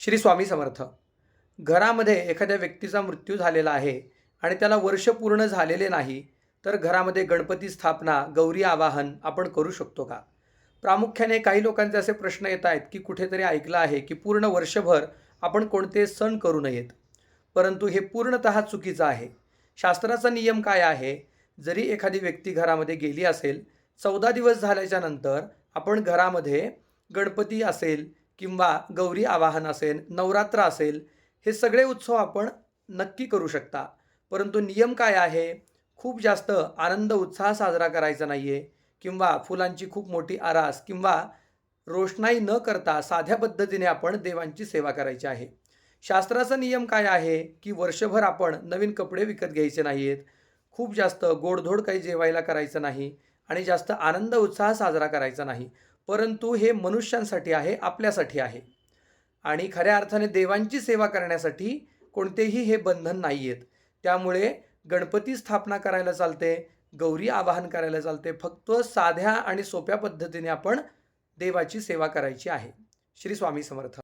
श्री स्वामी समर्थ. घरामध्ये एखाद्या व्यक्तीचा मृत्यू झालेला आहे आणि त्याला वर्ष पूर्ण झालेले नाही तर घरामध्ये गणपती स्थापना गौरी आवाहन आपण करू शकतो का? प्रामुख्याने काही लोकांचे असे प्रश्न येत आहेत की कुठेतरी ऐकलं आहे की पूर्ण वर्षभर आपण कोणते सण करू नयेत. परंतु हे पूर्णतः चुकीचं आहे. शास्त्राचा नियम काय आहे? जरी एखादी व्यक्ती घरामध्ये गेली असेल चौदा दिवस झाल्याच्यानंतर आपण घरामध्ये गणपती असेल किंवा गौरी आवाहन असेल नवरात्र असेल हे सगळे उत्सव आपण नक्की करू शकता. परंतु नियम काय आहे? खूप जास्त आनंद उत्साह साजरा करायचा नाही आहे किंवा फुलांची खूप मोठी आरास किंवा रोषणाई न करता साध्या पद्धतीने आपण देवांची सेवा करायची आहे. शास्त्राचा नियम काय आहे? की वर्षभर आपण नवीन कपडे विकत घ्यायचे नाही आहेत खूप जास्त गोडधोड काही जेवायला करायचं नाही आणि जास्त आनंद उत्साह साजरा करायचा नाही. परंतु हे मनुष्यांसाठी आहे आपल्यासाठी आहे. आणि खऱ्या अर्थाने देवांची सेवा करण्यासाठी कोणतेही हे बंधन नाही आहेत त्यामुळे गणपती स्थापना करायला चालते गौरी आवाहन करायला चालते फक्त साध्या आणि सोप्या पद्धतीने आपण देवाची सेवा करायची आहे. श्री स्वामी समर्थ.